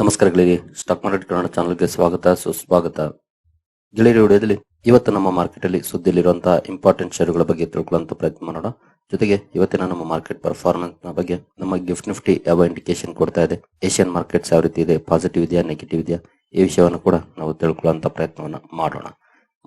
ನಮಸ್ಕಾರಗಳಿಗೆ. Stock market Kannada ಚಾನಲ್ಗೆ ಸ್ವಾಗತ. ಸುಸ್ವಾಗತ. ಗೆಳೆಯರ ವಿಡಿಯೋದಲ್ಲಿ ಇವತ್ತು ನಮ್ಮ ಮಾರ್ಕೆಟ್ ಅಲ್ಲಿ ಸುದ್ದಿಯಲ್ಲಿರುವಂತಹ ಇಂಪಾರ್ಟೆಂಟ್ ಶೇರುಗಳ ಬಗ್ಗೆ ತಿಳ್ಕೊಳ್ಳುವಂತ ಪ್ರಯತ್ನ ಮಾಡೋಣ. ಜೊತೆಗೆ ಇವತ್ತಿನ ನಮ್ಮ ಮಾರ್ಕೆಟ್ ಪರ್ಫಾರ್ಮೆನ್ಸ್ನ ಬಗ್ಗೆ ನಮ್ಮ ಗಿಫ್ಟ್ ನಿಫ್ಟಿ ಯಾವ ಇಂಡಿಕೇಶನ್ ಕೊಡ್ತಾ ಇದೆ ಏಷ್ಯನ್ ಮಾರ್ಕೆಟ್ಸ್ ಯಾವ ರೀತಿ ಇದೆ ಪಾಸಿಟಿವ್ ಇದೆಯಾ ನೆಗೆಟಿವ್ ಇದೆಯಾ, ಈ ವಿಷಯವನ್ನು ಕೂಡ ನಾವು ತಿಳ್ಕೊಳ್ಳುವಂತ ಪ್ರಯತ್ನವನ್ನು ಮಾಡೋಣ.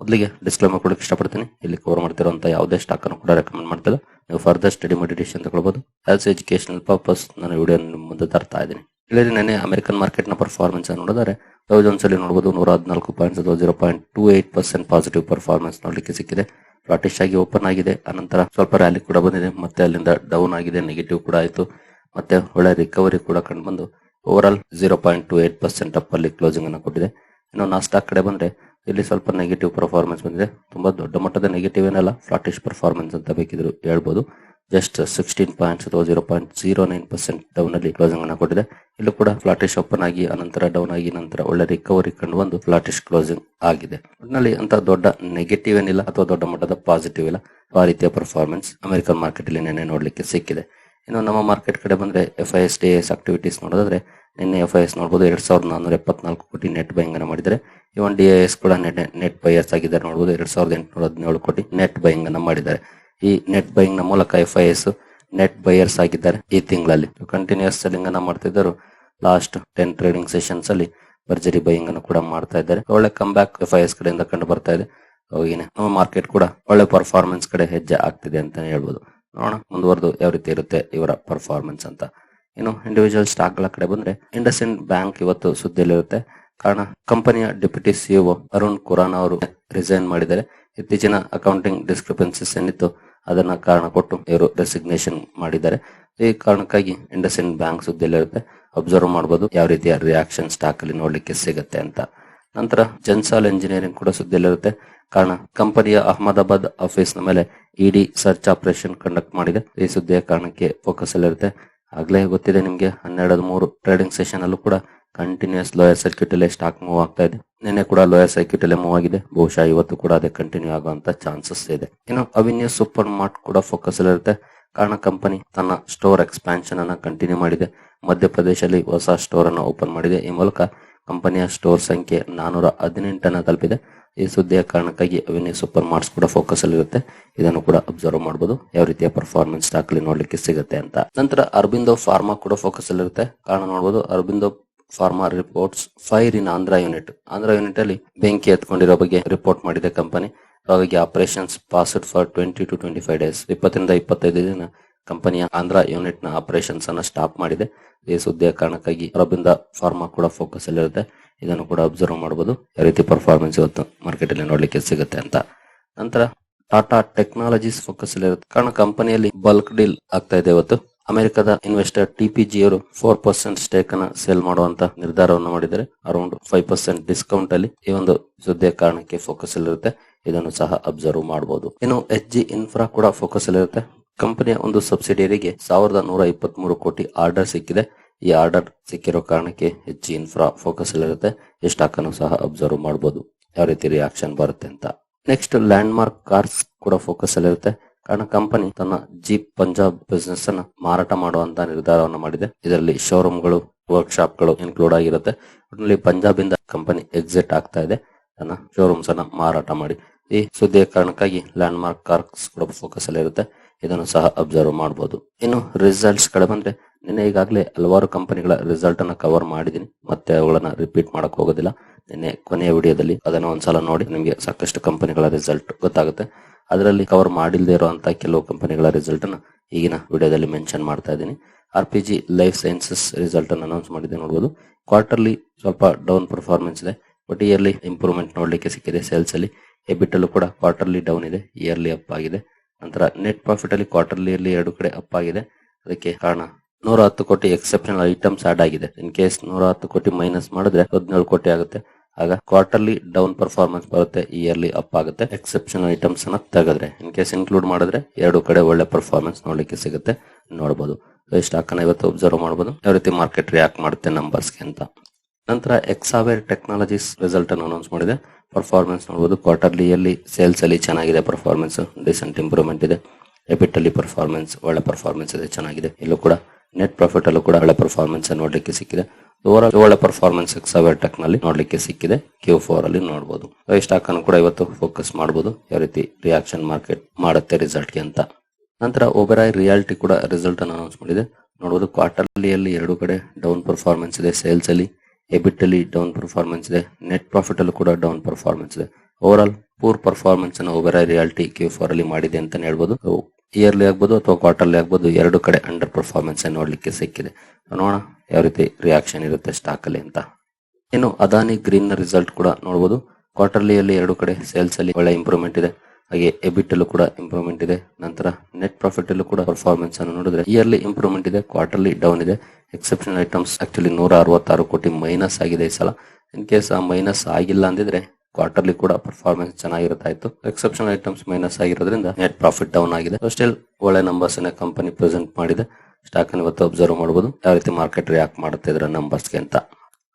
ಮೊದಲಿಗೆ ಡಿಸ್ಕ್ಲೇಮರ್ ಕೊಡಕ್ಕೆ ಇಷ್ಟಪಡ್ತೀನಿ. ಇಲ್ಲಿ ಕವರ್ ಮಾಡ್ತಿರುವಂತಹ ಯಾವುದೇ ಸ್ಟಾಕ್ ಅನ್ನು ಕೂಡ ರೆಕಮೆಂಡ್ ಮಾಡ್ತಿಲ್ಲ. ನೀವು ಫರ್ದರ್ ಸ್ಟಡಿ ಮೆಡಿಟೇಷನ್ ತಗೊಳ್ಬಹುದು ಆಸ್ ಎಜುಕೇಶನಲ್ ಪರ್ಪಸ್ ನಾನು ವಿಡಿಯೋ ಮುಂದೆ ತರ್ತಾ ಇದ್ದೀನಿ. ಇಲ್ಲಿ ನೆನೆ ಅಮೆರಿಕನ್ ಮಾರ್ಕೆಟ್ನ ಪರ್ಫಾರ್ಮೆನ್ಸ್ ನೋಡಿದರೆ ಅಲ್ಲಿ ನೋಡಬಹುದು ನೂರ ಹದಿನಾಲ್ಕು ಪಾಯಿಂಟ್ಸ್ ಅಥವಾ zero point two eight percent positive performance ನೋಡಲಿಕ್ಕೆ ಸಿಕ್ಕಿದೆ. ಫ್ಲಾಟಿಶ್ ಆಗಿ ಓಪನ್ ಆಗಿದೆ. ಅನಂತರ ಸ್ವಲ್ಪ ರ್ಯಾಲಿ ಕೂಡ ಬಂದಿದೆ. ಮತ್ತೆ ಅಲ್ಲಿಂದ ಡೌನ್ ಆಗಿದೆ. ನೆಗೆಟಿವ್ ಕೂಡ ಆಯಿತು. ಮತ್ತೆ ಒಳ್ಳೆ ರಿಕವರಿ ಕೂಡ ಕಂಡು ಬಂದು over all zero point two eight percent up ಅಲ್ಲಿ ಕ್ಲೋಸಿಂಗ್ ಅನ್ನು ಕೊಟ್ಟಿದೆ. ಇನ್ನು ನಾಸ್ಟಾಕ್ ಕಡೆ ಬಂದ್ರೆ ಇಲ್ಲಿ ಸ್ವಲ್ಪ ನೆಗೆಟಿವ್ ಪರ್ಫಾರ್ಮೆನ್ಸ್ ಬಂದಿದೆ. ತುಂಬಾ ದೊಡ್ಡ ಮಟ್ಟದ ನೆಗೆಟಿವ್ ಏನಲ್ಲ ಫ್ಲಾಟಿಶ್ ಪರ್ಫಾರ್ಮೆನ್ಸ್ ಅಂತ ಬೇಕಿದ್ರು ಹೇಳ್ಬೋದು. ಜಸ್ಟ್ ಸಿಕ್ಸ್ಟೀನ್ ಪಾಯಿಂಟ್ಸ್ ಅಥವಾ zero point zero nine percent down ಅಲ್ಲಿ ಕ್ಲೋಸಿಂಗ್ ಅನ್ನು ಕೊಟ್ಟಿದೆ. ಇಲ್ಲೂ ಕೂಡ ಫ್ಲಾಟಿಶ್ ಓಪನ್ ಆಗಿ, ಅನಂತರ ಡೌನ್ ಆಗಿ, ನಂತರ ಒಳ್ಳೆ ರಿಕವರಿ ಕಂಡು ಒಂದು ಫ್ಲಾಟಿಶ್ ಕ್ಲೋಸಿಂಗ್ ಆಗಿದೆ. ಒಟ್ಟಿನಲ್ಲಿ ಅಂತ ದೊಡ್ಡ ನೆಗೆಟಿವ್ ಏನಿಲ್ಲ ಅಥವಾ ದೊಡ್ಡ ಮಟ್ಟದ ಪಾಸಿಟಿವ್ ಇಲ್ಲ. ಆ ರೀತಿಯ ಪರ್ಫಾರ್ಮೆನ್ಸ್ ಅಮೆರಿಕನ್ ಮಾರ್ಕೆಟ್ ಅಲ್ಲಿ ನಿನ್ನೆ ನೋಡ್ಲಿಕ್ಕೆ ಸಿಕ್ಕಿದೆ. ಇನ್ನು ನಮ್ಮ ಮಾರ್ಕೆಟ್ ಕಡೆ ಬಂದ್ರೆ F I S D S activities ನೋಡೋದಾದ್ರೆ, ನಿನ್ನೆ ಎಫ್ ಐ ಎಸ್ ನೋಡಬಹುದು ಎರಡ್ ಸಾವಿರದ ನಾನೂರ ಎಪ್ಪತ್ನಾಲ್ಕು ಕೋಟಿ ನೆಟ್ ಬೈಂಗ್ ಅನ್ನು ಮಾಡಿದರೆ ಇವನ್ ಡಿ ಎಸ್ ಕೂಡ ನೆಟ್ ಬೈಯರ್ಸ್ ಆಗಿದ್ದಾರೆ ನೋಡಬಹುದು ಎರಡ್ ಸಾವಿರದ ಎಂಟುನೂರ ಹದಿನೇಳು ಕೋಟಿ ನೆಟ್ ಬೈಂಗ್ ಅನ್ನು ಮಾಡಿದ್ದಾರೆ. ಈ ನೆಟ್ ಬೈಯಿಂಗ್ನ ಮೂಲಕ F I S net buyers ಆಗಿದ್ದಾರೆ ಈ ತಿಂಗಳಲ್ಲಿ. ಕಂಟಿನ್ಯೂಸ್ ಸೆಲ್ಲಿಂಗ್ ಅನ್ನ ಮಾಡ್ತಿದ್ದರು ಲಾಸ್ಟ್ ಟೆನ್ ಟ್ರೇಡಿಂಗ್ ಸೆಷನ್ಸ್ ಅಲ್ಲಿ ಭರ್ಜರಿ ಬೈಯಿಂಗ್ ಅನ್ನು ಕೂಡ ಮಾಡ್ತಾ ಇದ್ದಾರೆ. ಒಳ್ಳೆ come back F I S ಕಡೆಯಿಂದ ಕಂಡು ಬರ್ತಾ ಇದೆ. ಹೋಗಿನೇ ಮಾರ್ಕೆಟ್ ಕೂಡ ಒಳ್ಳೆ ಪರ್ಫಾರ್ಮೆನ್ಸ್ ಕಡೆ ಹೆಜ್ಜೆ ಆಗ್ತಿದೆ ಅಂತಾನೆ ಹೇಳ್ಬೋದು. ನೋಡೋಣ ಮುಂದುವರೆದು ಯಾವ ರೀತಿ ಇರುತ್ತೆ ಇವರ ಪರ್ಫಾರ್ಮೆನ್ಸ್ ಅಂತ. ಇನ್ನು ಇಂಡಿವಿಜುವಲ್ ಸ್ಟಾಕ್ಗಳ ಕಡೆ ಬಂದ್ರೆ ಇಂಡಸ್ ಇಂಡ್ ಬ್ಯಾಂಕ್ ಇವತ್ತು ಸುದ್ದಿಯಲ್ಲಿರುತ್ತೆ ಕಾರಣ ಕಂಪನಿಯ ಡೆಪ್ಯೂಟಿ ಸಿಇಒ ಅರುಣ್ ಖುರಾನ್ ಅವರು ರಿಸೈನ್ ಮಾಡಿದ್ದಾರೆ. ಇತ್ತೀಚಿನ ಅಕೌಂಟಿಂಗ್ ಡಿಸ್ಕ್ರಿಪೆನ್ಸಿಸ್ ಏನಿತ್ತು ಅದನ್ನ ಕಾರಣ ಕೊಟ್ಟು ಇವರು ರೆಸಿಗ್ನೇಷನ್ ಮಾಡಿದ್ದಾರೆ. ಈ ಕಾರಣಕ್ಕಾಗಿ ಇಂಡಸ್ ಇಂಡ್ ಬ್ಯಾಂಕ್ ಸುದ್ದಿಯಲ್ಲಿರುತ್ತೆ ಅಬ್ಸರ್ವ್ ಮಾಡಬಹುದು ಯಾವ ರೀತಿಯ ರಿಯಾಕ್ಷನ್ ಸ್ಟಾಕ್ ಅಲ್ಲಿ ನೋಡ್ಲಿಕ್ಕೆ ಸಿಗುತ್ತೆ ಅಂತ. ನಂತರ ಜನ್ಸಾಲ್ ಇಂಜಿನಿಯರಿಂಗ್ ಕೂಡ ಸುದ್ದಿಯಲ್ಲಿರುತ್ತೆ. ಕಾರಣ, ಕಂಪನಿಯ ಅಹಮದಾಬಾದ್ ಆಫೀಸ್ನ ಮೇಲೆ ಇಡಿ ಸರ್ಚ್ ಆಪರೇಷನ್ ಕಂಡಕ್ಟ್ ಮಾಡಿದೆ. ಈ ಸುದ್ದಿಯ ಕಾರಣಕ್ಕೆ ಫೋಕಸ್ ಅಲ್ಲಿರುತ್ತೆ. ಆಗ್ಲೇ ಗೊತ್ತಿದೆ ನಿಮ್ಗೆ ಹನ್ನೆರಡು ಮೂರು ಟ್ರೇಡಿಂಗ್ ಸೆಷನ್ ಅಲ್ಲೂ ಕೂಡ ಕಂಟಿನ್ಯೂಸ್ ಲೋಯರ್ ಸರ್ಕ್ಯೂಟ್ ಅಲ್ಲೇ ಸ್ಟಾಕ್ ಮೂವ್ ಆಗ್ತಾ ಇದೆ. ನಿನ್ನೆ ಕೂಡ ಲೋಯರ್ ಸರ್ಕ್ಯೂಟ್ ಅಲ್ಲೇ ಮೂವ್ ಆಗಿದೆ. ಬಹುಶಃ ಇವತ್ತು ಕೂಡ ಅದೇ ಕಂಟಿನ್ಯೂ ಆಗುವಂತ ಚಾನ್ಸಸ್ ಇದೆ. ಇನ್ನು ಅವಿನ್ಯೂ ಸೂಪರ್ ಮಾರ್ಟ್ ಕೂಡ ಫೋಕಸ್ ಅಲ್ಲಿರುತ್ತೆ ಕಾರಣ ಕಂಪನಿ ತನ್ನ ಸ್ಟೋರ್ ಎಕ್ಸ್ಪಾನ್ಷನ್ ಅನ್ನ ಕಂಟಿನ್ಯೂ ಮಾಡಿದೆ. ಮಧ್ಯಪ್ರದೇಶದಲ್ಲಿ ಹೊಸ ಸ್ಟೋರ್ ಅನ್ನು ಓಪನ್ ಮಾಡಿದೆ. ಈ ಮೂಲಕ ಕಂಪನಿಯ ಸ್ಟೋರ್ ಸಂಖ್ಯೆ ನಾನೂರ ಹದಿನೆಂಟನ್ನ ತಲುಪಿದೆ. ಈ ಸುದ್ದಿಯ ಕಾರಣಕ್ಕಾಗಿ ಅವಿನ್ಯೂ ಸೂಪರ್ ಮಾರ್ಟ್ಸ್ ಕೂಡ ಫೋಕಸ್ ಅಲ್ಲಿರುತ್ತೆ ಇದನ್ನು ಕೂಡ ಅಬ್ಸರ್ವ್ ಮಾಡಬಹುದು ಯಾವ ರೀತಿಯ ಪರ್ಫಾರ್ಮೆನ್ಸ್ ಸ್ಟಾಕ್ ಅಲ್ಲಿ ನೋಡ್ಲಿಕ್ಕೆ ಸಿಗುತ್ತೆ ಅಂತ. ನಂತರ ಅರಬಿಂದೋ ಫಾರ್ಮಾ ಕೂಡ ಫೋಕಸ್ ಅಲ್ಲಿರುತ್ತೆ ಕಾರಣ ನೋಡಬಹುದು Aurobindo pharma reports fire in Andhra unit Andhra unit ಅಲ್ಲಿ ಬೆಂಕಿ ಎತ್ಕೊಂಡಿರೋ ಬಗ್ಗೆ ರಿಪೋರ್ಟ್ ಮಾಡಿದೆ ಕಂಪನಿ ಹಾಗಾಗಿ operations paused for twenty to twenty five days ಇಪ್ಪತ್ತರಿಂದ ಇಪ್ಪತ್ತೈದು ದಿನ ಕಂಪನಿಯ ಆಂಧ್ರ ಯೂನಿಟ್ನ ಆಪರೇಷನ್ಸ್ ಅನ್ನ ಸ್ಟಾಪ್ ಮಾಡಿದೆ. ಈ ಸುದ್ದಿಯ ಕಾರಣಕ್ಕಾಗಿ ರಬ್ಬಿಂದ ಫಾರ್ಮಾ ಕೂಡ ಫೋಕಸ್ ಅಲ್ಲಿ ಇರುತ್ತೆ. ಇದನ್ನು ಕೂಡ ಅಬ್ಸರ್ವ್ ಮಾಡಬಹುದು ಯಾವ ರೀತಿ ಪರ್ಫಾರ್ಮೆನ್ಸ್ ಇವತ್ತು ಮಾರ್ಕೆಟ್ ಅಲ್ಲಿ ನೋಡ್ಲಿಕ್ಕೆ ಸಿಗುತ್ತೆ ಅಂತ. ನಂತರ ಟಾಟಾ ಟೆಕ್ನಾಲಜೀಸ್ ಫೋಕಸ್ ಅಲ್ಲಿ ಇರುತ್ತೆ. ಕಾರಣ ಕಂಪನಿಯಲ್ಲಿ ಬಲ್ಕ್ ಡೀಲ್ ಆಗ್ತಾ ಇದೆ ಇವತ್ತು. ಅಮೆರಿಕದ ಇನ್ವೆಸ್ಟರ್ ಟಿಪಿಜಿ ಅವರು ಫೋರ್ ಪರ್ಸೆಂಟ್ ಸ್ಟೇಕ್ ಅನ್ನ ಸೇಲ್ ಮಾಡುವಂತ ನಿರ್ಧಾರವನ್ನು ಮಾಡಿದ್ದಾರೆ. ಅರೌಂಡ್ ಫೈವ್ ಪರ್ಸೆಂಟ್ ಡಿಸ್ಕೌಂಟ್ ಅಲ್ಲಿ ಈ ಒಂದು ಸುದ್ದಿಯ ಕಾರಣಕ್ಕೆ ಫೋಕಸ್ ಅಲ್ಲಿರುತ್ತೆ ಇದನ್ನು ಸಹ ಅಬ್ಸರ್ವ್ ಮಾಡಬಹುದು ಇನ್ನು ಎಚ್ ಜಿ ಇನ್ಫ್ರಾ ಕೂಡ ಫೋಕಸ್ ಅಲ್ಲಿರುತ್ತೆ ಕಂಪನಿಯ ಒಂದು ಸಬ್ಸಿಡಿಯರಿಗೆ ಸಾವಿರದ ನೂರ ಇಪ್ಪತ್ತ್ ಮೂರು ಕೋಟಿ ಆರ್ಡರ್ ಸಿಕ್ಕಿದೆ. ಈ ಆರ್ಡರ್ ಸಿಕ್ಕಿರೋ ಕಾರಣಕ್ಕೆ ಜಿ ಇನ್ಫ್ರಾ ಫೋಕಸ್ ಅಲ್ಲಿರುತ್ತೆ ಈ ಸ್ಟಾಕ್ ಸಹ ಅಬ್ಸರ್ವ್ ಮಾಡಬಹುದು ಯಾವ ರೀತಿ ರಿಯಾಕ್ಷನ್ ಬರುತ್ತೆ ಅಂತ. ನೆಕ್ಸ್ಟ್ ಲ್ಯಾಂಡ್ ಮಾರ್ಕ್ ಕಾರ್ಸ್ ಕೂಡ ಫೋಕಸ್ ಅಲ್ಲಿರುತ್ತೆ ಕಾರಣ ಕಂಪನಿ ತನ್ನ ಜೀಪ್ ಪಂಜಾಬ್ ಬಿಸ್ನೆಸ್ ಅನ್ನ ಮಾರಾಟ ಮಾಡುವಂತ ನಿರ್ಧಾರವನ್ನು ಮಾಡಿದೆ. ಇದರಲ್ಲಿ ಶೋರೂಮ್ಗಳು ವರ್ಕ್ ಶಾಪ್ಗಳು ಇನ್ಕ್ಲೂಡ್ ಆಗಿರುತ್ತೆ. ಒಟ್ಟಿನಲ್ಲಿ ಪಂಜಾಬ್ ಇಂದ ಕಂಪನಿ ಎಕ್ಸಿಟ್ ಆಗ್ತಾ ಇದೆ. ತನ್ನ ಶೋರೂಮ್ಸ್ ಅನ್ನ ಮಾರಾಟ ಮಾಡಿ. ಈ ಸುದ್ದಿಯ ಕಾರಣಕ್ಕಾಗಿ ಲ್ಯಾಂಡ್ ಮಾರ್ಕ್ ಕಾರ್ಕ್ಸ್ ಕೂಡ ಫೋಕಸ್ ಅಲ್ಲಿ ಇರುತ್ತೆ. ಇದನ್ನು ಸಹ ಅಬ್ಸರ್ವ್ ಮಾಡಬಹುದು ಇನ್ನು ರಿಸಲ್ಟ್ಸ್ ಕಡೆ ಬಂದ್ರೆ, ನಿನ್ನೆ ಈಗಾಗಲೇ ಹಲವಾರು ಕಂಪನಿಗಳ ರಿಸಲ್ಟ್ ಅನ್ನ ಕವರ್ ಮಾಡಿದೀನಿ ಮತ್ತೆ ಅವುಗಳನ್ನ ರಿಪೀಟ್ ಮಾಡಕ್ ಹೋಗೋದಿಲ್ಲ. ನಿನ್ನೆ ಕೊನೆಯ ವಿಡಿಯೋದಲ್ಲಿ ಅದನ್ನ ಒಂದ್ಸಲ ನೋಡಿ ನಿಮಗೆ ಸಾಕಷ್ಟು ಕಂಪನಿಗಳ ರಿಸಲ್ಟ್ ಗೊತ್ತಾಗುತ್ತೆ. ಅದರಲ್ಲಿ ಕವರ್ ಮಾಡಿಲ್ಲದೆ ಇರುವಂತ ಕೆಲವು ಕಂಪನಿಗಳ ರಿಸಲ್ಟ್ ಅನ್ನ ಈಗಿನ ವಿಡಿಯೋದಲ್ಲಿ ಮೆನ್ಷನ್ ಮಾಡ್ತಾ ಇದ್ದೀನಿ. R P G life sciences result ಅನ್ನು ಅನೌನ್ಸ್ ಮಾಡಿದೆ ನೋಡಬಹುದು ಕ್ವಾರ್ಟರ್ಲಿ ಸ್ವಲ್ಪ ಡೌನ್ ಪರ್ಫಾರ್ಮೆನ್ಸ್ ಇದೆ. ಬಟ್ ಇಯರ್ಲಿ ಇಂಪ್ರೂವ್ಮೆಂಟ್ ನೋಡ್ಲಿಕ್ಕೆ ಸಿಕ್ಕಿದೆ ಸೇಲ್ಸ್ ಅಲ್ಲಿ. ಎಬಿಟ್ ಅಲ್ಲೂ ಕೂಡ ಕ್ವಾರ್ಟರ್ಲಿ ಡೌನ್ ಇದೆ. ಇಯರ್ಲಿ ಅಪ್ ಆಗಿದೆ. ನಂತರ ನೆಟ್ ಪ್ರಾಫಿಟ್ ಅಲ್ಲಿ ಕ್ವಾರ್ಟರ್ಲಿ ಅಲ್ಲಿ ಎರಡು ಕಡೆ ಅಪ್ ಆಗಿದೆ. ಅದಕ್ಕೆ ಕಾರಣ ನೂರ ಹತ್ತು ಕೋಟಿ ಎಕ್ಸೆಪ್ಷನಲ್ ಐಟಮ್ಸ್ ಆಡ್ ಆಗಿದೆ. ಇನ್ ಕೇಸ್ ನೂರ ಹತ್ತು ಕೋಟಿ ಮೈನಸ್ ಮಾಡಿದ್ರೆ ಹದಿನೇಳು ಕೋಟಿ ಆಗುತ್ತೆ. ಆಗ ಕ್ವಾರ್ಟರ್ಲಿ ಡೌನ್ ಪರ್ಫಾರ್ಮೆನ್ಸ್ ಬರುತ್ತೆ ಇಯರ್ಲಿ ಅಪ್ ಆಗುತ್ತೆ. ಎಕ್ಸೆಪ್ಷನ್ ಐಟಮ್ಸ್ ಅನ್ನ ತೆಗೆದ್ರೆ ಇನ್ ಕೇಸ್ ಇನ್ಕ್ಲೂಡ್ ಮಾಡಿದ್ರೆ ಎರಡು ಕಡೆ ಒಳ್ಳೆ ಪರ್ಫಾರ್ಮೆನ್ಸ್ ನೋಡ್ಲಿಕ್ಕೆ ಸಿಗುತ್ತೆ ನೋಡಬಹುದು ಸ್ಟಾಕ್ ಅನ್ನ ಇವತ್ತು ಒಬ್ಸರ್ವ್ ಮಾಡಬಹುದು ಯಾವ ರೀತಿ ಮಾರ್ಕೆಟ್ ರಿಯಾಕ್ಟ್ ಮಾಡುತ್ತೆ ನಂಬರ್ಸ್ಗೆ ಅಂತ. ನಂತರ ಎಕ್ಸಾವೇರ್ ಟೆಕ್ನಾಲಜೀಸ್ ರಿಸಲ್ಟ್ ಅನ್ನು ಅನೌನ್ಸ್ ಮಾಡಿದೆ. ಪರ್ಫಾರ್ಮೆನ್ಸ್ ನೋಡಬಹುದು ಕ್ವಾರ್ಟರ್ಲಿ ಯಲ್ಲಿ ಸೇಲ್ಸ್ ಅಲ್ಲಿ ಚೆನ್ನಾಗಿದೆ ಪರ್ಫಾರ್ಮೆನ್ಸ್ ಡಿಸೆಂಟ್ ಇಂಪ್ರೂವ್ಮೆಂಟ್ ಇದೆ. ಎಬಿಟ್ ಅಲ್ಲಿ ಪರ್ಫಾರ್ಮೆನ್ಸ್ ಒಳ್ಳೆ ಪರ್ಫಾರ್ಮೆನ್ಸ್ ಇದೆ, ಚೆನ್ನಾಗಿದೆ. ಇಲ್ಲೂ ಕೂಡ ನೆಟ್ ಪ್ರಾಫಿಟ್ ಅಲ್ಲೂ ಕೂಡ ಒಳ್ಳೆ ಪರ್ಫಾರ್ಮೆನ್ಸ್ ನೋಡ್ಲಿಕ್ಕೆ ಸಿಕ್ಕಿದೆ. ಓವರ್ ಒಳ್ಳೆ ಪರ್ಫಾರ್ಮೆನ್ಸ್ ಎಕ್ಸಾವೇರ್ ಟೆಕ್ನಲ್ಲಿ ನೋಡ್ಲಿಕ್ಕೆ ಸಿಕ್ಕಿದೆ. ಕ್ಯೂ ಫೋರ್ ಅಲ್ಲಿ ನೋಡಬಹುದು ಸ್ಟಾಕ್ ಅನ್ನು ಕೂಡ ಇವತ್ತು ಫೋಕಸ್ ಮಾಡಬಹುದು ಯಾವ ರೀತಿ ರಿಯಾಕ್ಷನ್ ಮಾರ್ಕೆಟ್ ಮಾಡುತ್ತೆ ರಿಸಲ್ಟ್ಗೆ ಅಂತ. ನಂತರ ಓಬರಾಯ್ ರಿಯಾಲಿಟಿ ಕೂಡ ರಿಸಲ್ಟ್ ಅನ್ನು ಅನೌನ್ಸ್ ಮಾಡಿದೆ. ನೋಡಬಹುದು ಕ್ವಾರ್ಟರ್ಲಿಯಲ್ಲಿ ಎರಡು ಕಡೆ ಡೌನ್ ಪರ್ಫಾರ್ಮೆನ್ಸ್ ಇದೆ ಸೇಲ್ಸ್ ಅಲ್ಲಿ. ಎಬಿಟ್ ಅಲ್ಲಿ ಡೌನ್ ಪರ್ಫಾರ್ಮೆನ್ಸ್ ಇದೆ. ನೆಟ್ ಪ್ರಾಫಿಟ್ ಅಲ್ಲಿ ಕೂಡ ಡೌನ್ ಪರ್ಫಾರ್ಮೆನ್ಸ್ ಇದೆ. ಓವರ್ ಆಲ್ ಪೂರ್ ಪರ್ಫಾರ್ಮೆನ್ಸ್ ಅನ್ನು ಓಬರಾಯ್ ರಿಯಾಲಿಟಿ ಕ್ಯೂ ಫೋರ್ ಅಲ್ಲಿ ಮಾಡಿದೆ ಅಂತ ಹೇಳ್ಬೋದು. ಇಯರ್ಲಿ ಆಗ್ಬೋದು ಅಥವಾ ಕ್ವಾರ್ಟರ್ಲಿ ಆಗ್ಬೋದು, ಎರಡು ಕಡೆ ಅಂಡರ್ ಪರ್ಫಾರ್ಮೆನ್ಸ್ ನೋಡ್ಲಿಕ್ಕೆ ಸಿಕ್ಕಿದೆ. ನೋಡೋಣ ಯಾವ ರೀತಿ ರಿಯಾಕ್ಷನ್ ಇರುತ್ತೆ ಸ್ಟಾಕ್ ಅಲ್ಲಿ ಅಂತ. ಇನ್ನು ಅದಾನಿ ಗ್ರೀನ್ನ ರಿಸಲ್ಟ್ ಕೂಡ ನೋಡಬಹುದು ಕ್ವಾರ್ಟರ್ಲಿಯಲ್ಲಿ ಎರಡು ಕಡೆ ಸೇಲ್ಸ್ ಅಲ್ಲಿ ಒಳ್ಳೆ ಇಂಪ್ರೂವ್ಮೆಂಟ್ ಇದೆ. ಹಾಗೆ ಎಬಿಟ್ ಅಲ್ಲೂ ಕೂಡ ಇಂಪ್ರೂವ್ಮೆಂಟ್ ಇದೆ. ನಂತರ ನೆಟ್ ಪ್ರಾಫಿಟ್ ಅಲ್ಲೂ ಕೂಡ ಪರ್ಫಾರ್ಮೆನ್ಸ್ ಅನ್ನು ನೋಡಿದ್ರೆ ಇಯರ್ಲಿ ಇಂಪ್ರೂವ್ಮೆಂಟ್ ಇದೆ ಕ್ವಾರ್ಟರ್ಲಿ ಡೌನ್ ಇದೆ. ಎಕ್ಸೆಪ್ಷನ್ ಐಟಮ್ಸ್ ಆಕ್ಚುಲಿ ನೂರ ಅರವತ್ತಾರು ಕೋಟಿ ಮೈನಸ್ ಆಗಿದೆ ಈ ಸಲ. ಇನ್ ಕೇಸ್ ಆ ಮೈನಸ್ ಆಗಿಲ್ಲ ಅಂದಿದ್ರೆ ಕ್ವಾರ್ಟರ್ಲಿ ಕೂಡ ಪರ್ಫಾರ್ಮೆನ್ಸ್ ಚೆನ್ನಾಗಿರುತ್ತಾ ಇತ್ತು ಎಕ್ಸೆಪ್ಷನ್ ಐಟಮ್ಸ್ ಮೈನಸ್ ಆಗಿರೋದ್ರಿಂದ ನೆಟ್ ಪ್ರಾಫಿಟ್ ಡೌನ್ ಆಗಿದೆ. ಸ್ಟಿಲ್ ಒಳ್ಳೆ ನಂಬರ್ಸ್ ಕಂಪನಿ ಪ್ರೆಸೆಂಟ್ ಮಾಡಿದೆ. ಸ್ಟಾಕ್ ಅನ್ನು ಇವತ್ತು ಅಬ್ಸರ್ವ್ ಮಾಡಬಹುದು ಯಾವ ರೀತಿ ಮಾರ್ಕೆಟ್ ರಿಯಾಕ್ಟ್ ಮಾಡುತ್ತೆ ಇದರ ನಂಬರ್ಸ್ಗೆ ಅಂತ.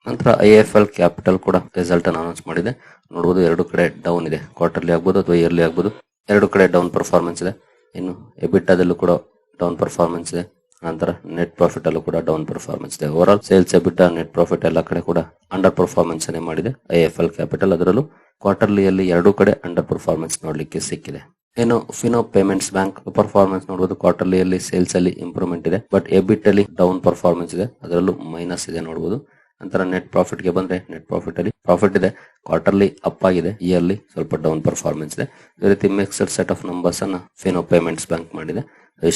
ನಂತರ ಐ ಎಫ್ ಎಲ್ ಕ್ಯಾಪಿಟಲ್ ಕೂಡ ರಿಸಲ್ಟ್ ಅನ್ನು ಅನೌನ್ಸ್ ಮಾಡಿದೆ. ನೋಡಬಹುದು ಎರಡು ಕಡೆ ಡೌನ್ ಇದೆ. ಕ್ವಾರ್ಟರ್ಲಿ ಆಗ್ಬೋದು ಅಥವಾ ಇಯರ್ಲಿ ಆಗ್ಬೋದು. ಎರಡು ಕಡೆ ಡೌನ್ ಪರ್ಫಾರ್ಮೆನ್ಸ್ ಇದೆ. ಇನ್ನು ಎಬಿಟಾದಲ್ಲೂ ಕೂಡ ಡೌನ್ ಪರ್ಫಾರ್ಮೆನ್ಸ್ ಇದೆ. ನಂತರ ನೆಟ್ ಪ್ರಾಫಿಟ್ ಅಲ್ಲೂ ಕೂಡ ಡೌನ್ ಪರ್ಫಾರ್ಮೆನ್ಸ್ ಇದೆ. Over all sales EBIT net profit ಎಲ್ಲ ಕಡೆ ಕೂಡ ಅಂಡರ್ ಪರ್ಫಾರ್ಮೆನ್ಸ್ ಅನ್ನೇ ಮಾಡಿದೆ. ಐ ಎಫ್ ಎಲ್ ಕ್ಯಾಪಿಟಲ್ ಅದರಲ್ಲೂ ಕ್ವಾರ್ಟರ್ಲಿಯಲ್ಲಿ ಎರಡೂ ಕಡೆ ಅಂಡರ್ ಪರ್ಫಾರ್ಮೆನ್ಸ್ ನೋಡಲಿಕ್ಕೆ ಸಿಕ್ಕಿದೆ. ಏನು ಫಿನೋ ಪೇಮೆಂಟ್ಸ್ ಬ್ಯಾಂಕ್ ಪರ್ಫಾರ್ಮೆನ್ಸ್ ನೋಡಬಹುದು ಕ್ವಾರ್ಟರ್ಲಿಯಲ್ಲಿ ಸೇಲ್ಸ್ ಅಲ್ಲಿ ಇಂಪ್ರೂವ್ಮೆಂಟ್ ಇದೆ. ಬಟ್ ಎಬಿಟ್ ಅಲ್ಲಿ ಡೌನ್ ಪರ್ಫಾರ್ಮೆನ್ಸ್ ಇದೆ. ಅದರಲ್ಲೂ ಮೈನಸ್ ಇದೆ ನೋಡಬಹುದು ನಂತರ ನೆಟ್ ಪ್ರಾಫಿಟ್ಗೆ ಬಂದ್ರೆ ನೆಟ್ ಪ್ರಾಫಿಟ್ ಅಲ್ಲಿ ಪ್ರಾಫಿಟ್ ಇದೆ. ಕ್ವಾರ್ಟರ್ಲಿ ಅಪ್ ಆಗಿದೆ. ಇಯರ್ಲಿ ಸ್ವಲ್ಪ ಡೌನ್ ಪರ್ಫಾರ್ಮೆನ್ಸ್ ಇದೆ. ಅದೇ ರೀತಿ ಮಿಕ್ಸ್ಡ್ ಸೆಟ್ ಆಫ್ ನಂಬರ್ಸ್ ಅನ್ನ ಫಿನೋ ಪೇಮೆಂಟ್ಸ್ ಬ್ಯಾಂಕ್ ಮಾಡಿದೆ.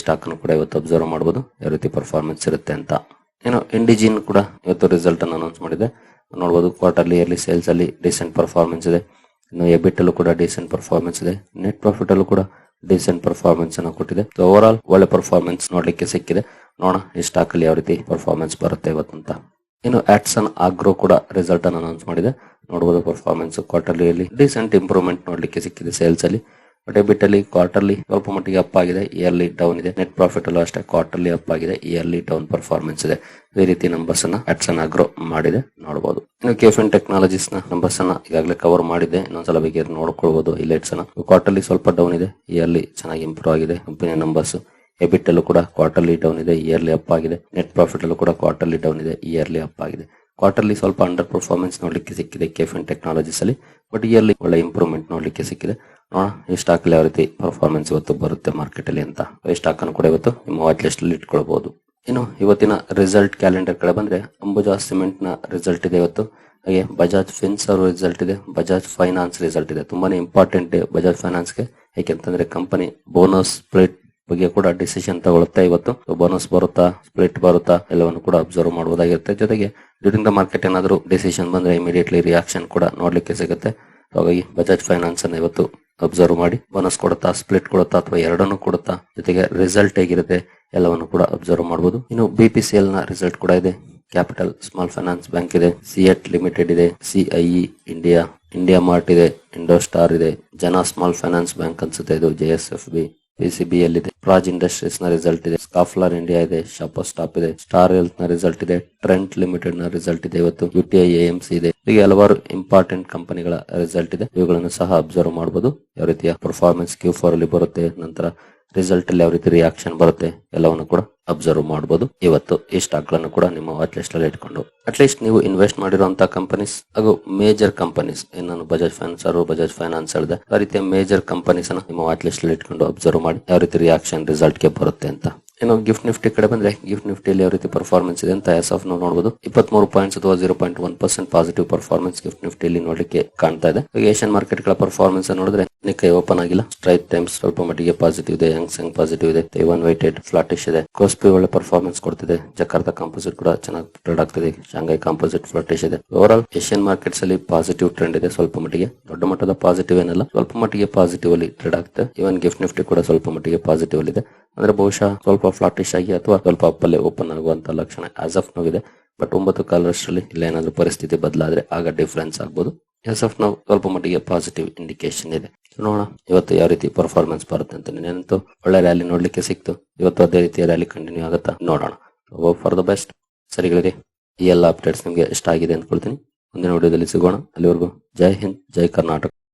ಸ್ಟಾಕ್ ಅನ್ನು ಕೂಡ ಇವತ್ತು ಅಬ್ಸರ್ವ್ ಮಾಡಬಹುದು ಯಾವ ರೀತಿ ಪರ್ಫಾರ್ಮೆನ್ಸ್ ಇರುತ್ತೆ ಅಂತ. ಏನೋ ಇಂಡಿಜಿನ್ ಕೂಡ ಇವತ್ತು ರಿಸಲ್ಟ್ ಅನ್ನು ಅನೌನ್ಸ್ ಮಾಡಿದೆ. ನೋಡಬಹುದು ಕ್ವಾರ್ಟರ್ಲಿ ಇಯರ್ಲಿ ಸೇಲ್ಸ್ ಅಲ್ಲಿ ಡಿಸೆಂಟ್ ಪರ್ಫಾರ್ಮೆನ್ಸ್ ಇದೆ. ಇನ್ನು ಎಬಿಟ್ ಅಲ್ಲೂ ಕೂಡ ಡಿಸೆಂಟ್ ಪರ್ಫಾರ್ಮೆನ್ಸ್ ಇದೆ. ನೆಟ್ ಪ್ರಾಫಿಟ್ ಅಲ್ಲೂ ಕೂಡ ಡಿಸೆಂಟ್ ಪರ್ಫಾರ್ಮೆನ್ಸ್ ಅನ್ನು ಕೊಟ್ಟಿದೆ. ಓವರ್ ಆಲ್ ಒಳ್ಳೆ ಪರ್ಫಾರ್ಮೆನ್ಸ್ ನೋಡ್ಲಿಕ್ಕೆ ಸಿಕ್ಕಿದೆ. ನೋಡೋಣ ಈ ಸ್ಟಾಕ್ ಅಲ್ಲಿ ಯಾವ ರೀತಿ ಪರ್ಫಾರ್ಮೆನ್ಸ್ ಬರುತ್ತೆ ಇವತ್ತು ಅಂತ. ಇನ್ನು ಆಟ್ಸನ್ ಆಗ್ರೋ ಕೂಡ ರಿಸಲ್ಟ್ ಅನ್ನು ಅನೌನ್ಸ್ ಮಾಡಿದೆ. ನೋಡಬಹುದು ಪರ್ಫಾರ್ಮೆನ್ಸ್ ಕ್ವಾರ್ಟರ್ಲಿಯಲ್ಲಿ ಡಿಸೆಂಟ್ ಇಂಪ್ರೂವ್ಮೆಂಟ್ ನೋಡ್ಲಿಕ್ಕೆ ಸಿಕ್ಕಿದೆ ಸೇಲ್ಸ್ ಅಲ್ಲಿ. ಬಟ್ ಎಬಿಟ್ ಅಲ್ಲಿ ಕ್ವಾರ್ಟರ್ಲಿ ಸ್ವಲ್ಪ ಮಟ್ಟಿಗೆ ಅಪ್ ಆಗಿದೆ. ಇಯರ್ಲಿ ಡೌನ್ ಇದೆ. ನೆಟ್ ಪ್ರಾಫಿಟ್ ಅಲ್ಲೂ ಅಷ್ಟೇ ಕ್ವಾರ್ಟರ್ಲಿ ಅಪ್ ಆಗಿದೆ. ಇಯರ್ಲಿ ಡೌನ್ ಪರ್ಫಾರ್ಮೆನ್ಸ್ ಇದೆ. ಈ ರೀತಿ ನಂಬರ್ಸ್ ಅನ್ನ ಅಟ್ಸನ್ ಆಗ್ರೋ ಮಾಡಿದೆ. ನೋಡಬಹುದು ಇನ್ನು ಕೆಫಿನ್ ಟೆಕ್ನಾಲಜೀಸ್ನ ನಂಬರ್ಸ್ ಅನ್ನ ಈಗಾಗಲೇ ಕವರ್ ಮಾಡಿದೆ ಇನ್ನೊಂದ್ಸಲ ಬಗ್ಗೆ ನೋಡ್ಕೊಳ್ಬಹುದು ಇಲೆಟ್ಸ್ ಅನ್ನ. ಕ್ವಾರ್ಟರ್ಲಿ ಸ್ವಲ್ಪ ಡೌನ್ ಇದೆ. ಇಯರ್ಲಿ ಚೆನ್ನಾಗಿ ಇಂಪ್ರೂವ್ ಆಗಿದೆ. ಕಂಪನಿ ನಂಬರ್ಸ್ ಎಬಿಟ್ ಅಲ್ಲೂ ಕೂಡ ಕ್ವಾರ್ಟರ್ಲಿ ಡೌನ್ ಇದೆ. ಇಯರ್ಲಿ ಅಪ್ ಆಗಿದೆ. ನೆಟ್ ಪ್ರಾಫಿಟ್ ಅಲ್ಲೂ ಕೂಡ ಕ್ವಾರ್ಟರ್ಲಿ ಡೌನ್ ಇದೆ. ಇಯರ್ಲಿ ಅಪ್ ಆಗಿದೆ. ಕ್ವಾರ್ಟರ್ಲಿ ಸ್ವಲ್ಪ ಅಂಡರ್ ಪರ್ಫಾರ್ಮೆನ್ಸ್ ನೋಡ್ಲಿಕ್ಕೆ ಸಿಕ್ಕಿದೆ ಕೆಫಿನ್ ಟೆಕ್ನಾಲಜೀಸ್ ಅಲ್ಲಿ. ಬಟ್ ಇಯರ್ಲಿ ಒಳ್ಳೆ ಇಂಪ್ರೂವ್ಮೆಂಟ್ ನೋಡ್ಲಿಕ್ಕೆ ಸಿಕ್ಕಿದೆ. ಈ ಸ್ಟಾಕ್ ಯಾವ ರೀತಿ ಪರ್ಫಾರ್ಮೆನ್ಸ್ ಇವತ್ತು ಬರುತ್ತೆ ಮಾರ್ಕೆಟ್ ಅಲ್ಲಿ ಅಂತ. ಈ ಸ್ಟಾಕ್ ಅನ್ನು ಕೂಡ ಇವತ್ತು ನಿಮ್ಮ ವಾಚ್ ಲಿಸ್ಟ್ ಅಲ್ಲಿ ಇಟ್ಕೊಳ್ಬಹುದು ಇನ್ನು ಇವತ್ತಿನ ರಿಸಲ್ಟ್ ಕ್ಯಾಲೆಂಡರ್ ಕಡೆ ಬಂದ್ರೆ ಅಂಬುಜಾ ಸಿಮೆಂಟ್ನ ರಿಸಲ್ಟ್ ಇದೆ ಇವತ್ತು. ಹಾಗೆ ಬಜಾಜ್ ಫಿನ್ಸ್ ಅವ್ರ ರಿಸಲ್ಟ್ ಇದೆ ಬಜಾಜ್ ಫೈನಾನ್ಸ್ ರಿಸಲ್ಟ್ ಇದೆ. ತುಂಬಾನೇ ಇಂಪಾರ್ಟೆಂಟ್ ಬಜಾಜ್ ಫೈನಾನ್ಸ್ಗೆ. ಯಾಕೆಂತಂದ್ರೆ ಕಂಪನಿ ಬೋನಸ್ ಸ್ಪ್ಲಿಟ್ ಬಗ್ಗೆ ಕೂಡ ಡಿಸಿಷನ್ ತಗೊಳುತ್ತೆ ಇವತ್ತು. ಬೋನಸ್ ಬರುತ್ತಾ ಸ್ಪ್ಲಿಟ್ ಬರುತ್ತಾ ಎಲ್ಲವನ್ನು ಕೂಡ ಅಬ್ಸರ್ವ್ ಮಾಡಬಹುದಾಗಿರುತ್ತೆ ಜೊತೆಗೆ ಡ್ಯೂರಿಂಗ್ ದ ಮಾರ್ಕೆಟ್ ಏನಾದರೂ ಡಿಸಿಷನ್ ಬಂದ್ರೆ ಇಮಿಡಿಯೇಟ್ಲಿ ರಿಯಾಕ್ಷನ್ ಕೂಡ ನೋಡ್ಲಿಕ್ಕೆ ಸಿಗುತ್ತೆ. ಹಾಗಾಗಿ ಬಜಾಜ್ ಫೈನಾನ್ಸ್ ಅನ್ನ ಇವತ್ತು ಅಬ್ಸರ್ವ್ ಮಾಡಿ ಬೋನಸ್ ಕೊಡುತ್ತಾ ಸ್ಪ್ಲಿಟ್ ಕೊಡುತ್ತಾ ಅಥವಾ ಎರಡನ್ನು ಕೊಡುತ್ತಾ, ಜೊತೆಗೆ ರಿಸಲ್ಟ್ ಹೇಗಿರುತ್ತೆ ಎಲ್ಲವನ್ನು ಕೂಡ ಅಬ್ಸರ್ವ್ ಮಾಡಬಹುದು ಇನ್ನು ಬಿಪಿಸಿಎಲ್ನ ರಿಸಲ್ಟ್ ಕೂಡ ಇದೆ. ಕ್ಯಾಪಿಟಲ್ ಸ್ಮಾಲ್ ಫೈನಾನ್ಸ್ ಬ್ಯಾಂಕ್ ಇದೆ ಸಿಎಟ್ ಲಿಮಿಟೆಡ್ ಇದೆ ಸಿಐಇ ಇಂಡಿಯಾ ಇಂಡಿಯಾ ಮಾರ್ಟ್ ಇದೆ ಇಂಡೋ ಸ್ಟಾರ್ ಇದೆ ಜನ ಸ್ಮಾಲ್ ಫೈನಾನ್ಸ್ ಬ್ಯಾಂಕ್ ಅನ್ಸುತ್ತೆ, ಇದು J S F B PCB ಇದೆ ರಾಜ್ ಇಂಡಸ್ಟ್ರೀಸ್ನ ರಿಸಲ್ಟ್ ಇದೆ. ಸ್ಕಾಫ್ಲರ್ ಇಂಡಿಯಾ ಇದೆ. ಶಾಪರ್ ಸ್ಟಾಪ್ ಇದೆ. ಸ್ಟಾರ್ ಹೆಲ್ತ್ನ ರಿಸಲ್ಟ್ ಇದೆ. ಟ್ರೆಂಟ್ ಲಿಮಿಟೆಡ್ನ ರಿಸಲ್ಟ್ ಇದೆ ಇವತ್ತು. ಯುಟಿಐ ಎಎಂಸಿ ಇದೆ. ಹೀಗೆ ಹಲವಾರು ಇಂಪಾರ್ಟೆಂಟ್ ಕಂಪನಿಗಳ ರಿಸಲ್ಟ್ ಇದೆ. ಇವುಗಳನ್ನು ಸಹ ಅಬ್ಸರ್ವ್ ಮಾಡಬಹುದು ಯಾವ ರೀತಿಯ ಪರ್ಫಾರ್ಮೆನ್ಸ್ ಕ್ಯೂ ಫೋರ್ ಅಲ್ಲಿ ಬರುತ್ತೆ. ನಂತರ ರಿಸಲ್ಟ್ ಅಲ್ಲಿ ಯಾವ ರೀತಿ ರಿಯಾಕ್ಷನ್ ಬರುತ್ತೆ, ಎಲ್ಲವನ್ನು ಕೂಡ ಅಬ್ಸರ್ವ್ ಮಾಡಬಹುದು ಇವತ್ತು ಈ ಸ್ಟಾಕ್ಗಳನ್ನು ಕೂಡ ನಿಮ್ಮ ವಾಚ್ ಲಿಸ್ಟ್ ಅಲ್ಲಿ ಇಟ್ಕೊಂಡು ಅಟ್ಲೀಸ್ಟ್ ನೀವು ಇನ್ವೆಸ್ಟ್ ಮಾಡಿರುವಂತಹ ಕಂಪನೀಸ್ ಹಾಗೂ ಮೇಜರ್ ಕಂಪನೀಸ್ ನಾನು ಬಜಾಜ್ ಫೈನಾನ್ಸ್ ಅವರು ಬಜಾಜ್ ಫೈನಾನ್ಸ್ ಹೇಳಿದೆ, ಆ ರೀತಿಯ ಮೇಜರ್ ಕಂಪನೀಸ್ ಅನ್ನು ನಿಮ್ಮ ವಾಚ್ ಲಿಸ್ಟ್ ಅಲ್ಲಿ ಇಟ್ಕೊಂಡು ಅಬ್ಸರ್ವ್ ಮಾಡಿ, ಯಾವ ರೀತಿ ರಿಯಾಕ್ಷನ್ ರಿಸಲ್ಟ್ಗೆ ಬರುತ್ತೆ ಅಂತ. ಇನ್ನು ಗಿಫ್ಟ್ ನಿಫ್ಟಿ ಕಡೆ ಬಂದ್ರೆ ಗಿಫ್ಟ್ ನಿಫ್ಟಿಯಲ್ಲಿ ಯಾವ ರೀತಿ ಪರ್ಫಾರ್ಮೆನ್ಸ್ ಇದೆ ಅಂತ ಎಸ್ ಆಫ್ ನಾವು ನೋಡಬಹುದು ಇಪ್ಪತ್ಮೂರು ಪಾಯಿಂಟ್ಸ್ ಅಥವಾ zero point one percent positive performance GIFT ನಿಫ್ಟಿಯಲ್ಲಿ ನೋಡಲಿಕ್ಕೆ ಕಾಣ್ತಾ ಇದೆ. ಏಷ್ಯನ್ ಮಾರ್ಕೆಟ್ಗಳ ಪರ್ಫಾರ್ಮೆನ್ಸ್ ನೋಡಿದ್ರೆ ನಿಕ್ಕೈ ಓಪನ್ ಆಗಿಲ್ಲ. ಸ್ಟ್ರೈಟ್ ಟೈಮ್ಸ್ ಸ್ವಲ್ಪ ಮಟ್ಟಿಗೆ ಪಾಸಿಟಿವ್ ಇದೆ ಯಂಗ್ ಪಾಸಿಟಿವ್ ಇದೆ ಒನ್ ವೈಟೆಡ್ ಫ್ಲಾಟಿಶ್ ಇದೆ. ಕೋಸ್ಪಿ ಒಳ್ಳೆ ಪರ್ಫಾರ್ಮೆನ್ಸ್ ಕೊಡ್ತಿದೆ. ಜಕಾರ್ತಾ ಕಾಂಪೋಸಿಟ್ ಕೂಡ ಚೆನ್ನಾಗಿ ಟ್ರೇಡ್ ಆಗ್ತಿದೆ. ಶಾಂಘೈ ಕಾಂಪೋಸಿಟ್ ಫ್ಲಾಟಿಶ್ ಇದೆ. ಓವರ್ ಆಲ್ ಏಷ್ಯನ್ ಮಾರ್ಕೆಟ್ಸ್ ಅಲ್ಲಿ ಪಾಸಿಟಿವ್ ಟ್ರೆಂಡ್ ಇದೆ ಸ್ವಲ್ಪ ಮಟ್ಟಿಗೆ. ದೊಡ್ಡ ಮಟ್ಟದ ಪಾಸಿಟಿವ್ ಏನಲ್ಲ, ಸ್ವಲ್ಪ ಮಟ್ಟಿಗೆ ಪಾಸಿಟಿವ್ ಅಲ್ಲಿ ಟ್ರೇಡ್ ಆಗುತ್ತೆ ಇವನ್ ಗಿಫ್ಟ್ ನಿಫ್ಟಿ ಕೂಡ ಸ್ವಲ್ಪ ಮಟ್ಟಿಗೆ ಪಾಸಿಟಿವ್ ಅಲ್ಲಿ ಇದೆ. ಅಂದ್ರೆ ಬಹುಶಃ ಸ್ವಲ್ಪ ಫ್ಲಾಟಿಶ್ ಆಗಿ ಅಥವಾ ಸ್ವಲ್ಪ ಅಪ್ಪಲ್ಲೇ ಓಪನ್ ಆಗುವಂತ ಲಕ್ಷಣ ಆಸ್ ಆಫ್ ನೋವಿದೆ ಬಟ್ ಒಂಬತ್ತು ಕಾಲರಷ್ಟರಲ್ಲಿ ಇಲ್ಲ ಏನಾದ್ರೂ ಪರಿಸ್ಥಿತಿ ಬದಲಾದ್ರೆ ಆಗ ಡಿಫರೆನ್ಸ್ ಆಗ್ಬೋದು. ಎಸ್ ಆಫ್ ನಾವು ಸ್ವಲ್ಪ ಮಟ್ಟಿಗೆ ಪಾಸಿಟಿವ್ ಇಂಡಿಕೇಶನ್ ಇದೆ. ನೋಡೋಣ ಇವತ್ತು ಯಾವ ರೀತಿ ಪರ್ಫಾರ್ಮೆನ್ಸ್ ಬರುತ್ತೆ ಅಂತ ನೆನಂತು ಒಳ್ಳೆ ರ್ಯಾಲಿ ನೋಡ್ಲಿಕ್ಕೆ ಸಿಕ್ತು. ಇವತ್ತು ಅದೇ ರೀತಿಯ ರ್ಯಾಲಿ ಕಂಟಿನ್ಯೂ ಆಗುತ್ತಾ ನೋಡೋಣ. ಫಾರ್ ದ ಬೆಸ್ಟ್ ಸರಿಗಳಿಗೆ ಈ ಎಲ್ಲ ಅಪ್ಡೇಟ್ಸ್ ನಿಮಗೆ ಇಷ್ಟ ಆಗಿದೆ ಅಂದ್ಕೊಳ್ತೀನಿ. ಮುಂದಿನ ವಿಡಿಯೋದಲ್ಲಿ ಸಿಗೋಣ. ಅಲ್ಲಿವರೆಗೂ ಜೈ ಹಿಂದ್, ಜೈ ಕರ್ನಾಟಕ.